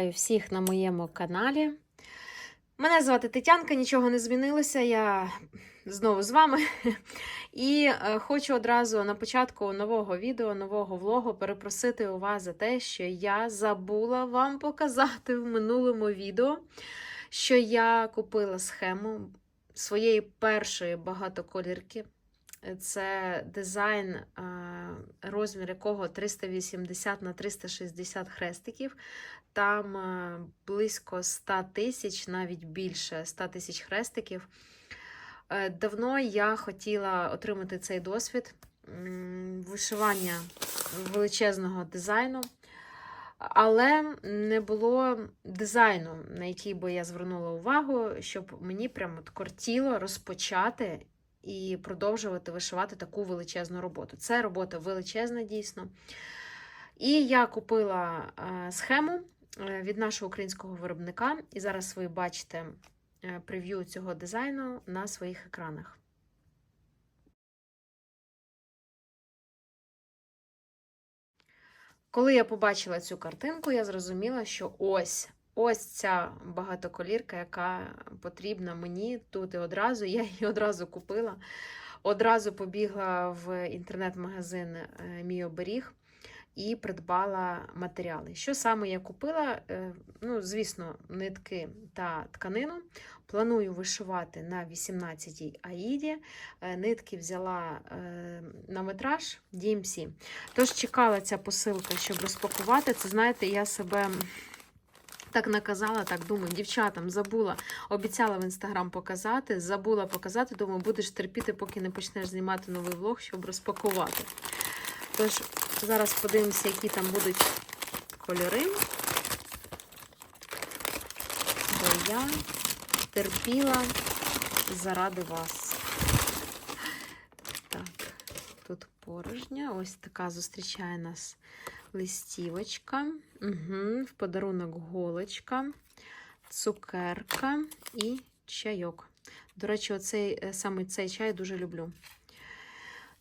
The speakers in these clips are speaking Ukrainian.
Вітаю всіх на моєму каналі. Мене звати Тетянка, нічого не змінилося. Я знову з вами. І е, хочу одразу на початку нового відео, нового влогу перепросити у вас за те, що я забула вам показати в минулому відео, що я купила схему своєї першої багатоколірки. Це дизайн, е, розмір якого 380 на 360 хрестиків. Там е, близько 100 тисяч, навіть більше 100 тисяч хрестиків. Е, Давно я хотіла отримати цей досвід вишивання величезного дизайну, але не було дизайну, на який би я звернула увагу, щоб мені прямо кортіло розпочати і продовжувати вишивати таку величезну роботу. Це робота величезна, дійсно. І я купила е, схему від нашого українського виробника, і зараз ви бачите е, прев'ю цього дизайну на своїх екранах. Коли я побачила цю картинку, я зрозуміла, що ось ось ця багатоколірка, яка потрібна мені тут і одразу. Я її одразу купила. Одразу побігла в інтернет-магазин е, Мій оберіг і придбала матеріали. Що саме я купила? Е, Ну, звісно, нитки та тканину. Планую вишивати на 18-й аїді. Е, Нитки взяла е, на метраж DMC. Тож чекала ця посилка, щоб розпакувати. Це, знаєте, я себе. Так наказала, так думаю, дівчатам забула, обіцяла в інстаграм показати, забула показати, думаю, будеш терпіти, поки не почнеш знімати новий влог, щоб розпакувати. Тож, зараз подивимося, які там будуть кольори. Бо я терпіла заради вас. Так, тут порожня. Ось така зустрічає нас листівочка. Угу, В подарунок голочка, цукерка і чайок. До речі, оцей, е, саме цей чай дуже люблю.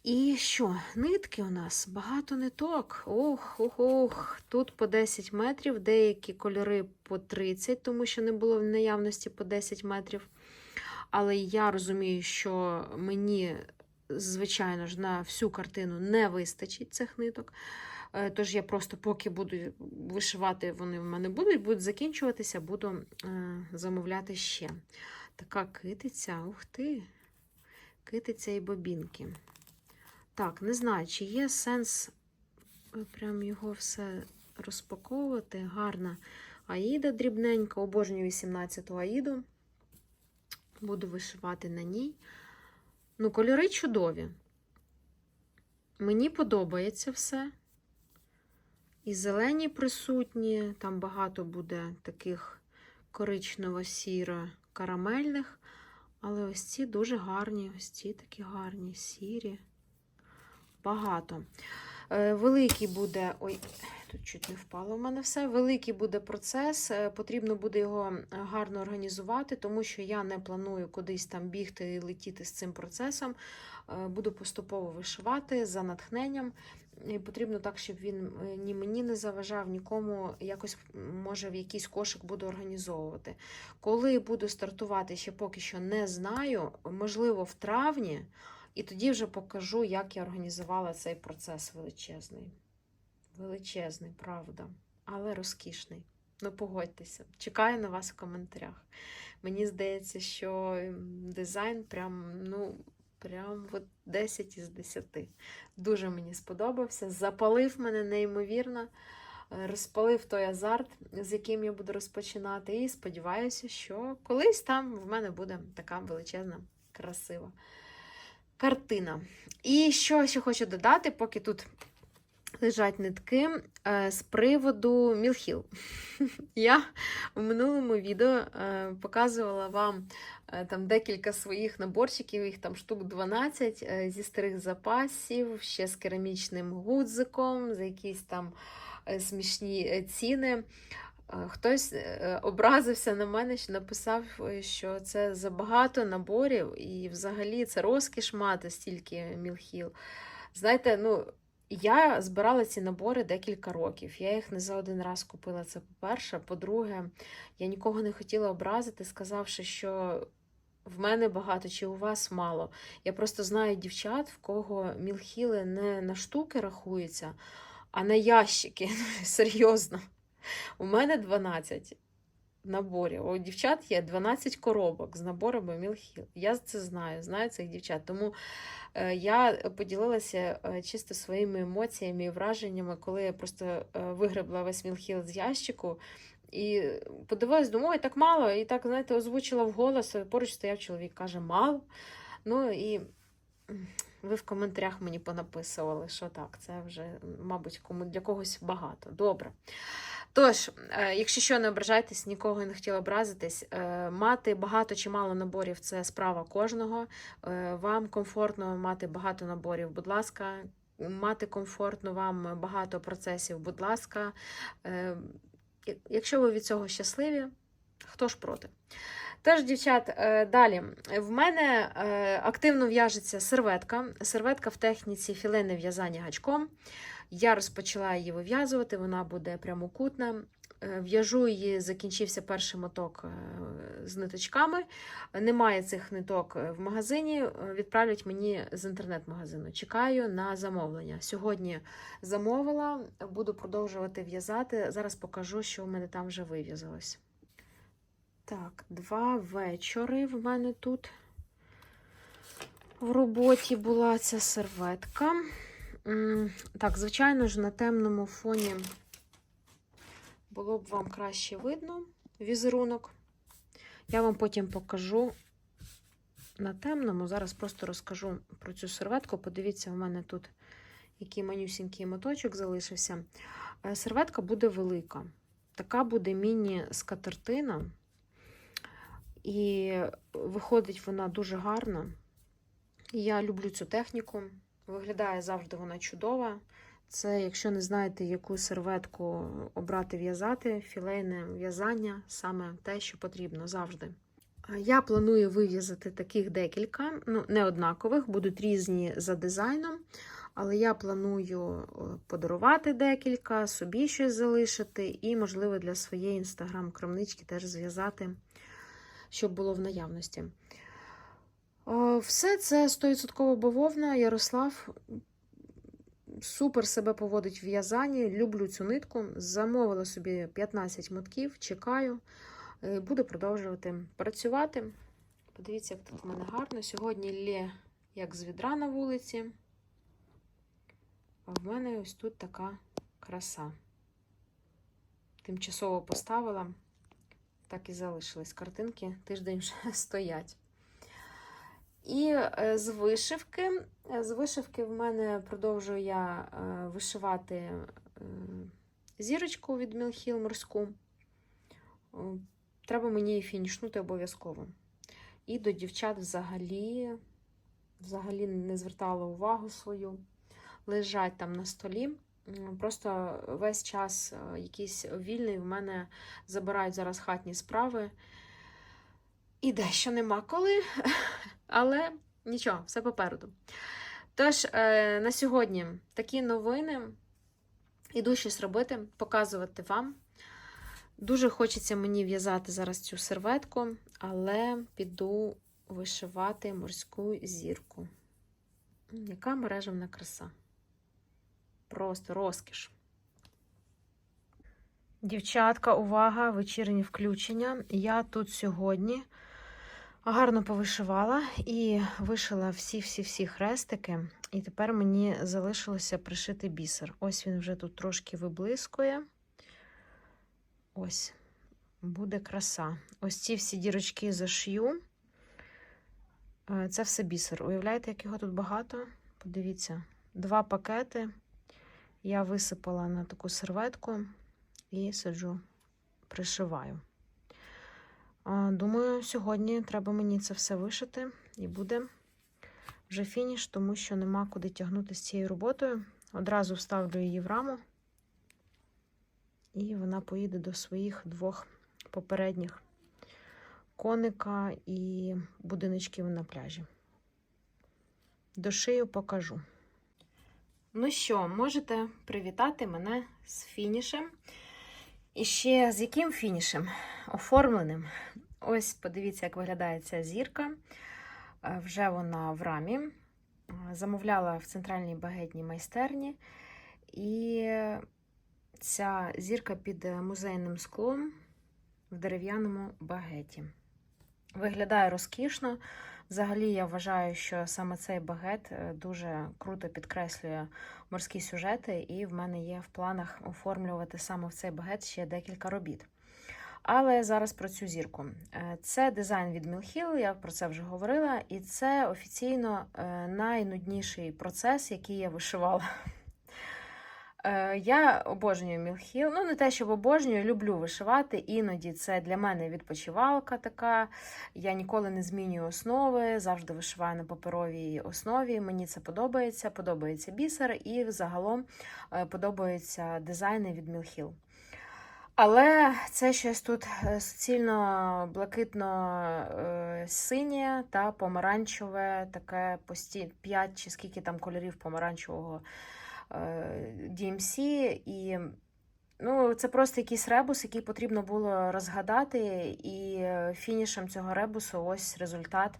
І що? Нитки у нас багато ниток. Ох, ох, ох. Тут по 10 метрів, деякі кольори по 30, тому що не було в наявності по 10 метрів. Але я розумію, що мені, звичайно ж, на всю картину не вистачить цих ниток. Е, Тож я просто, поки буду вишивати, вони в мене будуть, будуть закінчуватися, буду е, замовляти ще. Така китиця, ух ти, китиця і бобінки. Так, не знаю, чи є сенс е, прям його все розпаковувати. Гарна аїда дрібненька, обожнюю 18-ту аїду. Буду вишивати на ній. Ну, кольори чудові. Мені подобається все. І зелені присутні, там багато буде таких коричнево-сіро-карамельних. Але ось ці дуже гарні, ось ці такі гарні, сірі. Багато. Е, Великий буде. Ой, тут чуть не впало в мене все. Великий буде процес. е, Потрібно буде його гарно організувати, тому що я не планую кудись там бігти і летіти з цим процесом. Е, Буду поступово вишивати за натхненням. І потрібно так, щоб він е, ні мені не заважав, нікому якось, може, в якийсь кошик буду організовувати. Коли буду стартувати, ще поки що не знаю. Можливо, в травні. І тоді вже покажу, як я організувала цей процес величезний. Величезний, правда, але розкішний. Ну, погодьтеся. Чекаю на вас в коментарях. Мені здається, що дизайн прям, ну, прям от 10 із 10. Дуже мені сподобався. Запалив мене неймовірно. Розпалив той азарт, з яким я буду розпочинати. І сподіваюся, що колись там в мене буде така величезна, красива картина. І що ще хочу додати, поки тут лежать нитки, е, з приводу Мілхіл. Я в минулому відео е, показувала вам е, там декілька своїх наборчиків, їх там штук 12 е, зі старих запасів, ще з керамічним гудзиком, за якісь там смішні ціни. Е, Хтось е, образився на мене, що написав, е, що це забагато наборів, і взагалі це розкіш мати стільки мілхіл. Знаєте, ну, Я збирала ці набори декілька років. Я їх не за один раз купила. Це по-перше. По-друге, я нікого не хотіла образити, сказавши, що в мене багато чи у вас мало. Я просто знаю дівчат, в кого мілхіли не на штуки рахуються, а на ящики. Серйозно. У мене 12 наборів. У дівчат є 12 коробок з наборами мілхіл. Я це знаю, знаю цих дівчат. Тому е, я поділилася е, чисто своїми емоціями і враженнями, коли я просто е, вигребла весь мілхіл з ящику. І подивилась, думаю, так мало, і так, знаєте, озвучила вголос. Поруч стояв чоловік, каже, мало. Ну і ви в коментарях мені понаписували, що так, це вже, мабуть, для когось багато. Добре. Тож, е, якщо що, не ображайтесь, нікого не хотіла образитись. Е, Мати багато чи мало наборів це справа кожного. Е, Вам комфортно мати багато наборів, будь ласка. Мати комфортно вам багато процесів, будь ласка. Якщо ви від цього щасливі, хто ж проти? Тож, дівчат, далі. В мене активно в'яжеться серветка. Серветка в техніці філейне в'язання гачком. Я розпочала її вив'язувати, вона буде прямокутна. Е, В'яжу її, закінчився перший моток е, з ниточками. Немає цих ниток е, в магазині. Відправлять мені з інтернет-магазину. Чекаю на замовлення. Сьогодні замовила, буду продовжувати в'язати. Зараз покажу, що в мене там вже вив'язалось. Так, два вечори в мене тут в роботі була ця серветка. Так, звичайно ж, на темному фоні було б вам краще видно візерунок. Я вам потім покажу на темному. Зараз просто розкажу про цю серветку. Подивіться, у мене тут який манюсінький моточок залишився. Е, Серветка буде велика. Така буде міні-скатертина. І виходить вона дуже гарно. Я люблю цю техніку. Виглядає завжди вона чудова. Це, якщо не знаєте, яку серветку обрати в'язати, філейне в'язання саме те, що потрібно завжди. Я планую вив'язати таких декілька, ну, не однакових, будуть різні за дизайном, але я планую подарувати декілька, собі щось залишити, і, можливо, для своєї інстаграм-крамнички теж зв'язати, щоб було в наявності. О, Все це 100% бавовна. Ярослав супер себе поводить в в'язанні. Люблю цю нитку. Замовила собі 15 мотків, чекаю. Е, Буду продовжувати працювати. Подивіться, як тут в мене гарно. Сьогодні лє як з відра на вулиці. А в мене ось тут така краса. Тимчасово поставила, так і залишились картинки, тиждень вже стоять. І е, з вишивки. е, З вишивки в мене продовжую я е, вишивати зірочку від Мілхіл морську. Треба мені її фінішнути обов'язково. І до дівчат взагалі, взагалі не звертала увагу свою. Лежать там на столі. Просто весь час якийсь вільний в мене забирають зараз хатні справи. І дещо нема коли, але нічого, все попереду. Тож, е, на сьогодні такі новини. Іду щось робити, показувати вам. Дуже хочеться мені в'язати зараз цю серветку, але піду вишивати морську зірку. Яка мережевна краса. Просто розкіш. Дівчатка, увага, вечірнє включення. Я тут сьогодні гарно повишивала і вишила всі-всі-всі хрестики. І тепер мені залишилося пришити бісер. Ось він вже тут трошки виблискує. Ось, буде краса. Ось ці всі дірочки зашью. Е, Це все бісер. Уявляєте, як його тут багато? Подивіться, два пакети я висипала на таку серветку і сиджу, пришиваю. Думаю, сьогодні треба мені це все вишити і буде вже фініш, тому що нема куди тягнути з цією роботою. Одразу вставлю її в раму, і вона поїде до своїх двох попередніх коника і будиночків на пляжі. Дошию покажу. Ну що, можете привітати мене з фінішем. І ще з яким фінішем? Оформленим. Ось подивіться, як виглядає ця зірка. Е, Вже вона в рамі. Е, Замовляла в центральній багетній майстерні. І ця зірка під музейним склом в дерев'яному багеті. Виглядає розкішно. Взагалі, я вважаю, що саме цей багет е, дуже круто підкреслює морські сюжети, і в мене є в планах оформлювати саме в цей багет ще декілька робіт. Але зараз про цю зірку. Е, Це дизайн від Мілхіл, я про це вже говорила, і це офіційно е, найнудніший процес, який я вишивала. Е, Я обожнюю Мілхіл. Ну, не те, щоб обожнюю, люблю вишивати. Іноді це для мене відпочивалка така. Я ніколи не змінюю основи, завжди вишиваю на паперовій основі. Мені це подобається. Подобається бісер і загалом е, подобаються дизайни від Мілхіл. Але це щось тут е, суцільно блакитно синє та помаранчеве, таке пості 5 чи скільки там кольорів помаранчевого DMC. І ну, це просто якийсь ребус, який потрібно було розгадати. І е, фінішем цього ребусу ось результат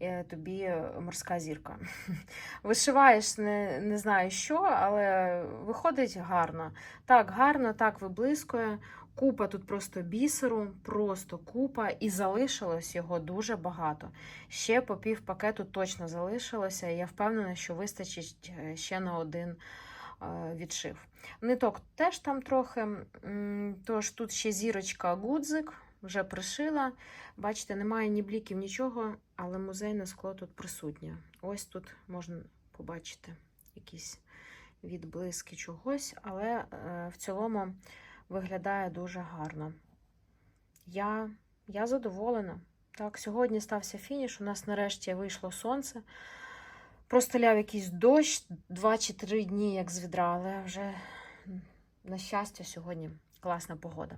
е, тобі морська зірка. Вишиваєш не, не знаю що, але виходить гарно. Так, гарно, так виблискує. Купа тут просто бісеру, просто купа, і залишилось його дуже багато. Ще по пів пакету точно залишилося, і я впевнена, що вистачить е, ще на один е, відшив. Ниток теж там трохи, тож тут ще зірочка гудзик, вже пришила. Бачите, немає ні бліків, нічого, але музейне скло тут присутнє. Ось тут можна побачити якісь відблиски чогось, але е, в цілому виглядає дуже гарно. Я, я задоволена. Так, сьогодні стався фініш. У нас нарешті вийшло сонце. Просто ляв якийсь дощ 2 чи 3 дні, як з відра, але вже, на щастя, сьогодні класна погода.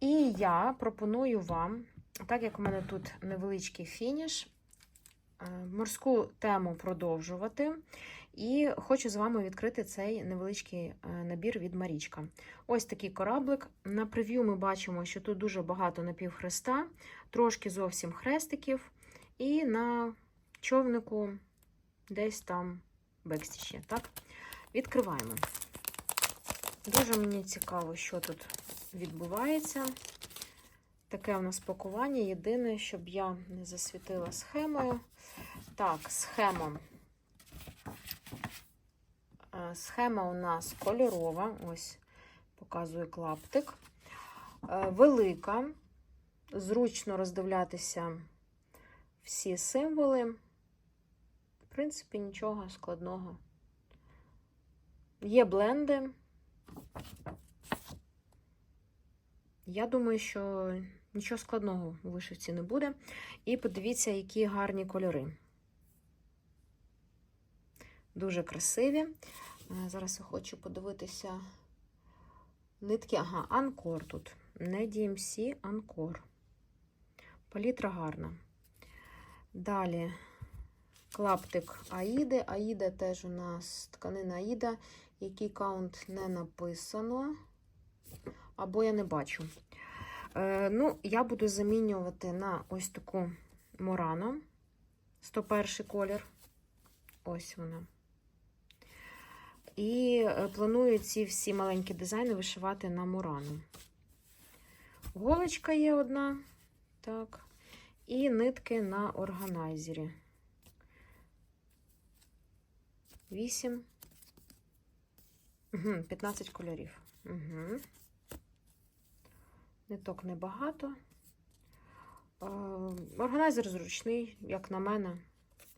І я пропоную вам, так як у мене тут невеличкий фініш, е, морську тему продовжувати. І хочу з вами відкрити цей невеличкий е, набір від Марічка. Ось такий кораблик. На прев'ю ми бачимо, що тут дуже багато напівхреста, трошки зовсім хрестиків, і на човнику десь там бекстіч є. Так? Відкриваємо. Дуже мені цікаво, що тут відбувається. Таке у нас пакування. Єдине, щоб я не засвітила схемою. Так, схема. Е, Схема у нас кольорова, ось показую клаптик. Е, Велика, зручно роздивлятися всі символи. В принципі, нічого складного. Є бленди. Я думаю, що нічого складного у вишивці не буде. І подивіться, які гарні кольори. Дуже красиві. Е, Зараз я хочу подивитися нитки. Ага, Анкор тут. Не DMC, Анкор. Палітра гарна. Далі клаптик Аїди. Аїда теж у нас тканина Аїда, який каунт не написано. Або я не бачу. Е, ну, я буду замінювати на ось таку Морану. 101 колір. Ось вона. І е, планую ці всі маленькі дизайни вишивати на Мурану. Голочка є одна. Так. І нитки на органайзері. 8. Угу, 15 кольорів. Угу. Ниток небагато. Е, Органайзер зручний, як на мене,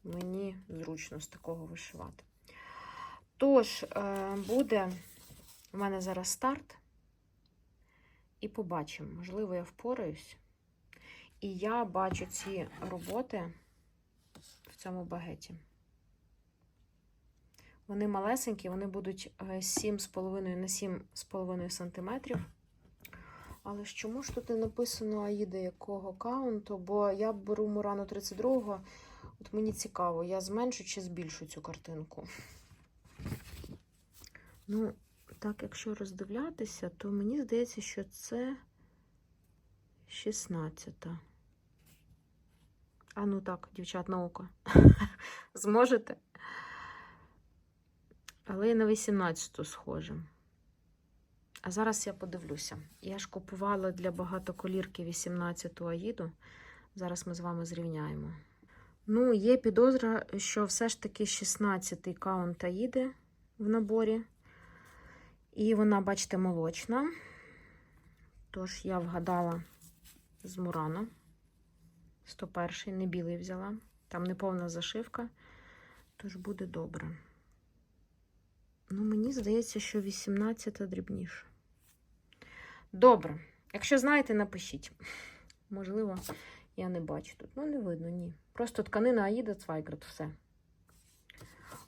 мені зручно з такого вишивати. Тож, е, буде у мене зараз старт, і побачимо, можливо, я впораюсь. І я бачу ці роботи в цьому багеті. Вони малесенькі, вони будуть 7,5 на 7,5 см. Але ж чому ж тут не написано Аїда якого каунту? Бо я беру Мурану 32-го. От мені цікаво, я зменшу чи збільшу цю картинку. Ну, так, якщо роздивлятися, то мені здається, що це 16-та. А ну так, дівчат, на око. Зможете? Але і на 18 схоже. А зараз я подивлюся. Я ж купувала для багатоколірки 18-ту аїду. Зараз ми з вами зрівняємо. Ну, є підозра, що все ж таки 16-й каунт аїди в наборі. І вона, бачите, молочна. Тож я вгадала з Мурано. 101-й, не білий взяла. Там не повна зашивка, тож буде добре. Ну, мені здається, що 18 дрібніше. Добре. Якщо знаєте, напишіть. Можливо, я не бачу тут. Ну, не видно, ні. Просто тканина Аїда Цвайград, все.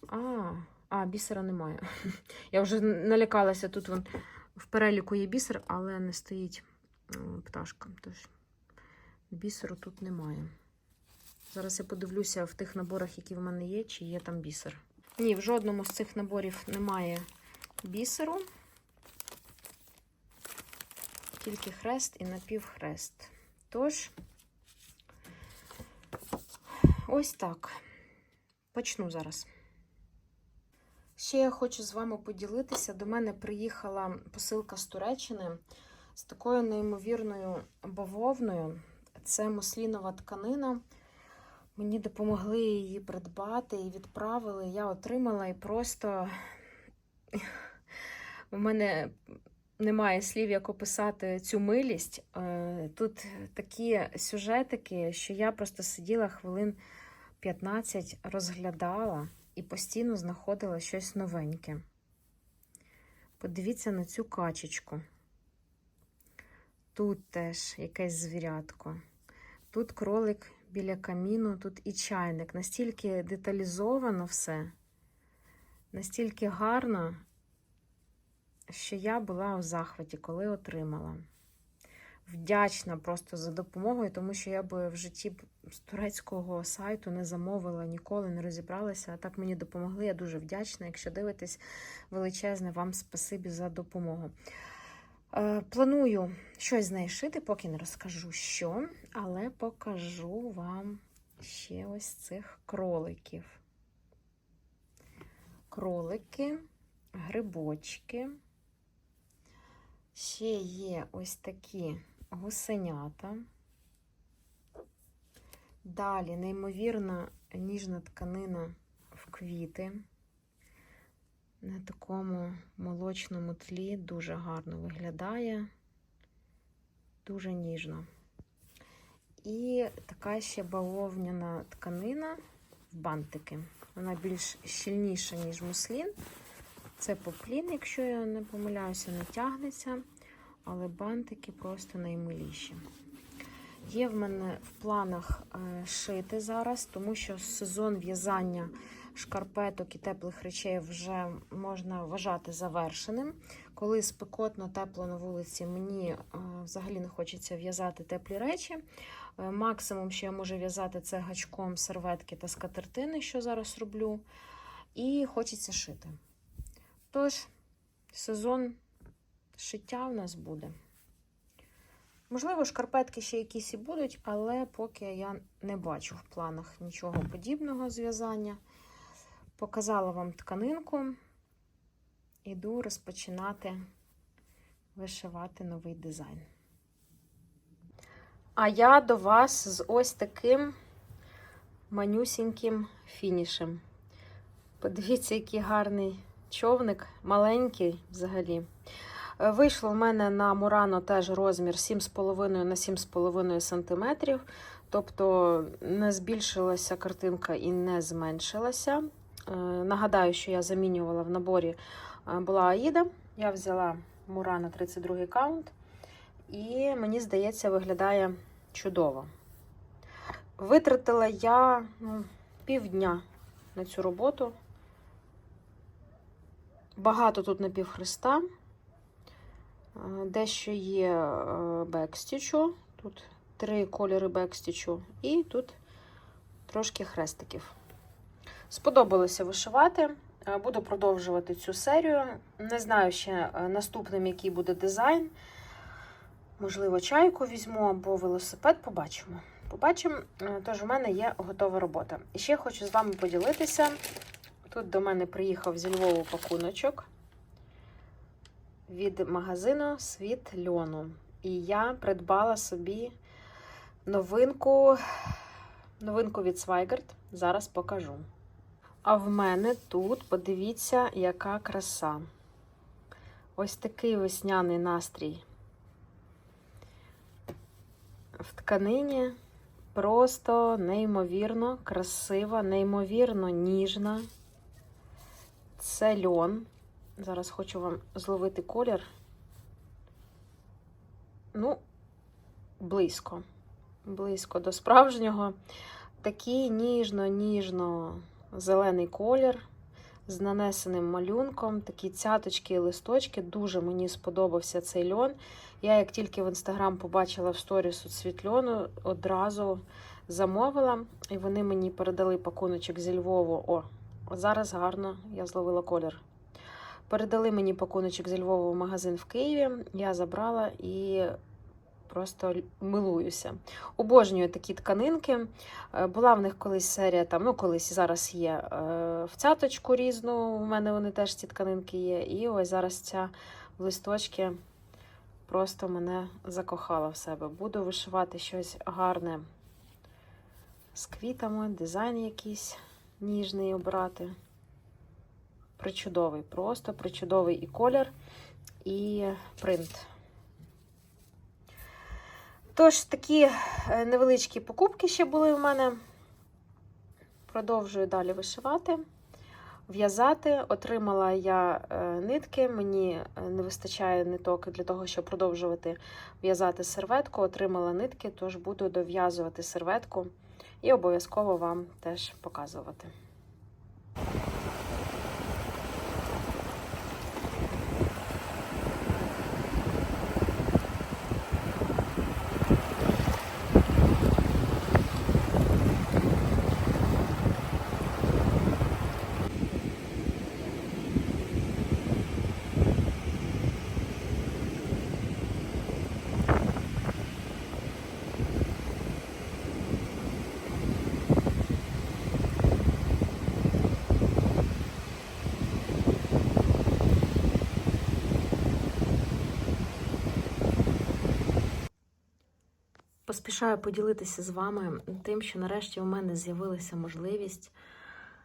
А, а, бісера немає. Я вже налякалася, тут вон в переліку є бісер, але не стоїть м, пташка. Тож бісеру тут немає. Зараз я подивлюся в тих наборах, які в мене є, чи є там бісер. Ні, в жодному з цих наборів немає бісеру. Тільки хрест і напівхрест. Тож, ось так. Почну зараз. Ще я хочу з вами поділитися. До мене приїхала посилка з Туреччини з такою неймовірною бавовною. Це муслінова тканина. Мені допомогли її придбати і відправили. Я отримала і просто у мене немає слів, як описати цю милість. Е, Тут такі сюжетики, що я просто сиділа хвилин 15, розглядала і постійно знаходила щось новеньке. Подивіться на цю качечку. Тут теж якесь звірятко. Тут кролик біля каміну, тут і чайник. Настільки деталізовано все, настільки гарно, що я була у захваті, коли отримала. Вдячна просто за допомогою, тому що я би в житті з турецького сайту не замовила, ніколи не розібралася. А так мені допомогли. Я дуже вдячна. Якщо дивитесь, величезне вам спасибі за допомогу. Е, Планую щось з неї шити, поки не розкажу що, але покажу вам ще ось цих кроликів. Кролики, грибочки. Ще є ось такі гусенята. Далі, неймовірна ніжна тканина в квіти. На такому молочному тлі дуже гарно виглядає, дуже ніжно. І така ще бавовняна тканина в бантики. Вона більш щільніша, ніж муслін. Це поплін, якщо я не помиляюся, не тягнеться, але бантики просто наймиліші. Є в мене в планах е, шити зараз, тому що сезон в'язання шкарпеток і теплих речей вже можна вважати завершеним. Коли спекотно, тепло на вулиці, мені е, взагалі не хочеться в'язати теплі речі. Е, Максимум, що я можу в'язати, це гачком серветки та скатертини, що зараз роблю. І хочеться шити. Тож, сезон шиття у нас буде. Можливо, шкарпетки ще якісь і будуть, але поки я не бачу в планах нічого подібного зв'язання. Показала вам тканинку, іду розпочинати вишивати новий дизайн. А я до вас з ось таким манюсіньким фінішем. Подивіться, який гарний човник, маленький взагалі. Е, Вийшло в мене на Мурано теж розмір 7,5 на 7,5 см. Тобто не збільшилася картинка і не зменшилася. Е, Нагадаю, що я замінювала в наборі е, була Аїда. Я взяла Мурано 32 каунт, і мені здається, виглядає чудово. Витратила я ну, півдня на цю роботу. Багато тут напівхреста. Е, Дещо є бекстічу. Тут три кольори бекстічу, і тут трошки хрестиків. Сподобалося вишивати. Е, Буду продовжувати цю серію. Не знаю ще е, наступним, який буде дизайн. Можливо, чайку візьму або велосипед, побачимо. Побачимо. Е, Тож, у мене є готова робота. І ще хочу з вами поділитися. Тут до мене приїхав зі Львову пакуночок від магазину Світ Льону. І я придбала собі новинку, новинку від Свайгард. Зараз покажу. А в мене тут, подивіться, яка краса. Ось такий весняний настрій. В тканині просто неймовірно красива, неймовірно ніжна. Це льон. Зараз хочу вам зловити колір. Ну, близько. Близько до справжнього. Такий ніжно-ніжно зелений колір з нанесеним малюнком, такі цяточки і листочки. Дуже мені сподобався цей льон. Я, як тільки в інстаграм побачила в сторісу цвіт льону, одразу замовила, і вони мені передали пакуночок зі Львову. О, зараз гарно я зловила колір. Передали мені пакуночок зі Львова в магазин в Києві. Я забрала і просто милуюся. Обожнюю такі тканинки. Е, Була в них колись серія, там, ну колись зараз є е, в цяточку різну. У мене вони теж ці тканинки є. І ось зараз ця в листочки просто мене закохала в себе. Буду вишивати щось гарне з квітами, дизайн якийсь ніжний обрати. Причудовий, просто причудовий і колір, і принт. Тож, такі е, невеличкі покупки ще були у мене. Продовжую далі вишивати, в'язати. Отримала я е, нитки, мені е, не вистачає ниток для того, щоб продовжувати в'язати серветку. Отримала нитки, тож буду дов'язувати серветку і обов'язково вам теж показувати. Поспішаю поділитися з вами тим, що нарешті у мене з'явилася можливість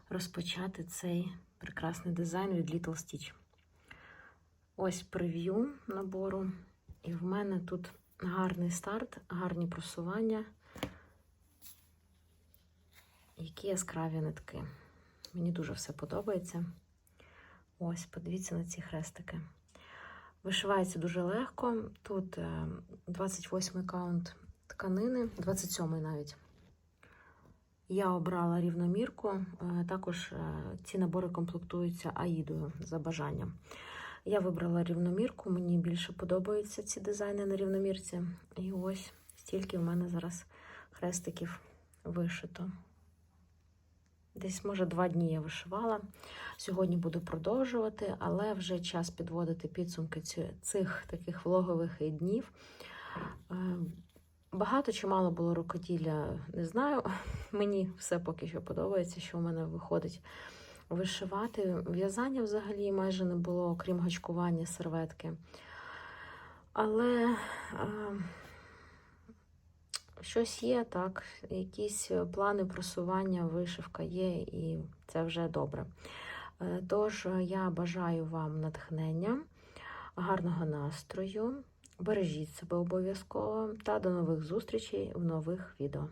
розпочати цей прекрасний дизайн від Little Stitch. Ось прев'ю набору, і в мене тут гарний старт, гарні просування, які яскраві нитки. Мені дуже все подобається. Ось, подивіться на ці хрестики. Вишивається дуже легко. Тут 28 каунт тканини, 27-й навіть. Я обрала рівномірку. е, Також е, ці набори комплектуються аїдою за бажанням. Я вибрала рівномірку, мені більше подобаються ці дизайни на рівномірці. І ось стільки в мене зараз хрестиків вишито. Десь, може, два дні я вишивала. Сьогодні буду продовжувати, але вже час підводити підсумки цих таких влогових днів. Багато чи мало було рукоділля, не знаю. Мені все поки що подобається, що в мене виходить вишивати. В'язання взагалі майже не було, окрім гачкування серветки. Але е, щось є, так, якісь плани просування, вишивка є, і це вже добре. Е, Тож я бажаю вам натхнення, гарного настрою. Бережіть себе обов'язково та до нових зустрічей в нових відео.